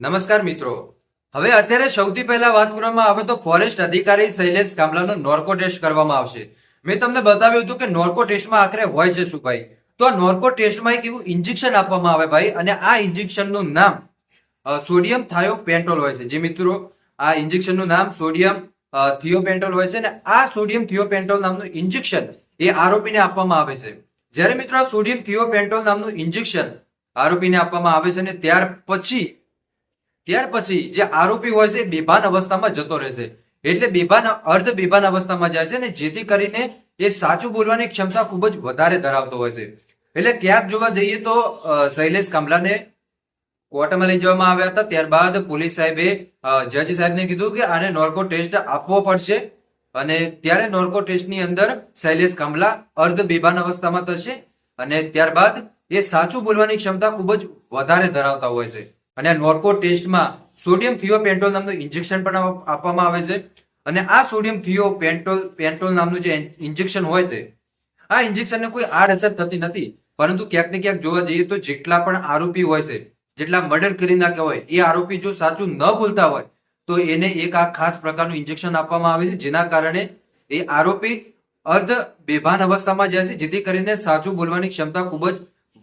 નમસ્કાર મિત્રો. હવે અત્યારે સૌથી પહેલા વાત કરવામાં આવે તો ફોરેસ્ટ અધિકારી શૈલેષ કામલાનો નોર્કો ટેસ્ટ કરવામાં આવશે. મેં તમને બતાવ્યું હતું કે નોર્કો ટેસ્ટમાં આખરે હોય છે શું ભાઈ? તો આ નોર્કો ટેસ્ટમાં એક એવું ઇન્જેક્શન આપવામાં આવે ભાઈ, અને આ ઇન્જેક્શનનું નામ સોડિયમ થાયોપેન્ટોલ હોય છે. જે મિત્રો, આ ઇન્જેક્શનનું નામ સોડિયમ થિયોપેન્ટોલ હોય છે, અને આ સોડિયમ થિયોપેન્ટોલ નામનું ઇન્જેક્શન એ આરોપીને આપવામાં આવે છે. જ્યારે મિત્રો આ સોડિયમ થિયોપેન્ટોલ નામનું ઇન્જેક્શન આરોપીને આપવામાં આવે છે, અને ત્યાર પછી ત્યાર પછી જે આરોપી હોય છે બેભાન અવસ્થામાં જતો રહેશે. એટલે બેભાન, અર્ધ બેભાન અવસ્થામાં જાય છે ને જેથી કરીને એ સાચું બોલવાની ક્ષમતા ખૂબ જ વધારે ધરાવતો હોય છે. એટલે ક્યાંક જોવા જઈએ તો શૈલેષ કામલાને કોર્ટમાં લઈ જવામાં આવ્યા હતા. ત્યારબાદ પોલીસ સાહેબે જજ સાહેબને કીધું કે આને નોર્કો ટેસ્ટ આપવો પડશે અને ત્યારે નોર્કો ટેસ્ટની અંદર શૈલેષ કામલા અર્ધ બેભાન અવસ્થામાં થશે અને ત્યારબાદ એ સાચું બોલવાની ક્ષમતા ખૂબ જ વધારે ધરાવતા હોય છે. અને આ નોર્કો ટેસ્ટમાં સોડિયમ થિયોપેન્ટોલ નામનું ઇન્જેક્શન પણ આપવામાં આવે છે. અને આ સોડિયમ થિયોપેન્ટોલ, પેન્ટોલ નામનું જે ઇન્જેક્શન હોય છે, આ ઇન્જેક્શનને કોઈ આડઅસર થતી નથી. પરંતુ ક્યાંક ને ક્યાંક જોવા જઈએ તો જેટલા પણ આરોપી હોય છે, જેટલા મર્ડર કરી નાખ્યા હોય, એ આરોપી જો સાચું ન બોલતા હોય, તો એને એક આ ખાસ પ્રકારનું ઇન્જેક્શન આપવામાં આવે છે, જેના કારણે એ આરોપી અર્ધ બેભાન અવસ્થામાં જાય છે, જેથી કરીને સાચું બોલવાની ક્ષમતા ખૂબ જ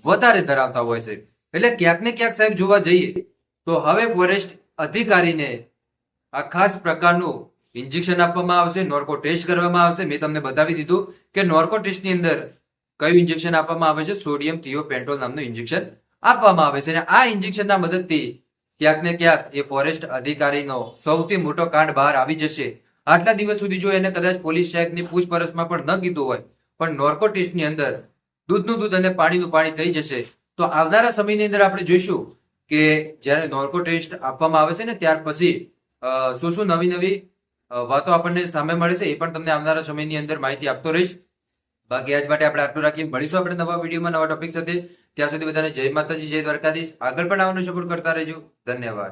વધારે ધરાવતા હોય છે. એટલે ક્યાંક ને ક્યાંક સાહેબ જોવા જઈએ, તો હવે ફોરેસ્ટ અધિકારીને આ ખાસ પ્રકારનું ઇન્જેક્શન આપવામાં આવશે નોર્કો ટેસ્ટ કરવામાં આવશે. મેં તમને બતાવી દીધું કે નોર્કો ટેસ્ટની અંદર કયું ઇન્જેક્શન આપવામાં આવે છે? સોડિયમ થિયોપેન્ટોલ નામનું ઇન્જેક્શન આપવામાં આવે છે. અને આ ઇન્જેક્શનના મદદથી ક્યાંક ને ક્યાંક એ ફોરેસ્ટ અધિકારીનો સૌથી મોટો કાંડ બહાર આવી જશે. આટલા દિવસ સુધી જો એને કદાચ પોલીસ સાહેબની પૂછપરછમાં પણ ન કીધું હોય, પણ નોર્કો ટેસ્ટની અંદર દૂધનું દૂધ અને પાણીનું પાણી થઈ જશે તો આવનારા સમયની અંદર આપણે જોઈશું કે જ્યારે નોર્કો ટેસ્ટ આપવામાં આવે છે ને, ત્યાર પછી શું શું નવી નવી વાતો આપણને સામે મળે છે એ પણ તમને આવનારા સમયની અંદર માહિતી આપતો રહીશ. બાકી આજ માટે આપણે આટલું રાખીએ. મળીશું આપણે નવા વિડીયોમાં નવા ટોપિક સાથે. ત્યાં સુધી બધાને જય માતાજી, જય દ્વારકાધીશ. આગળ પણ આવવાનો સપોર્ટ કરતા રહેજો. ધન્યવાદ.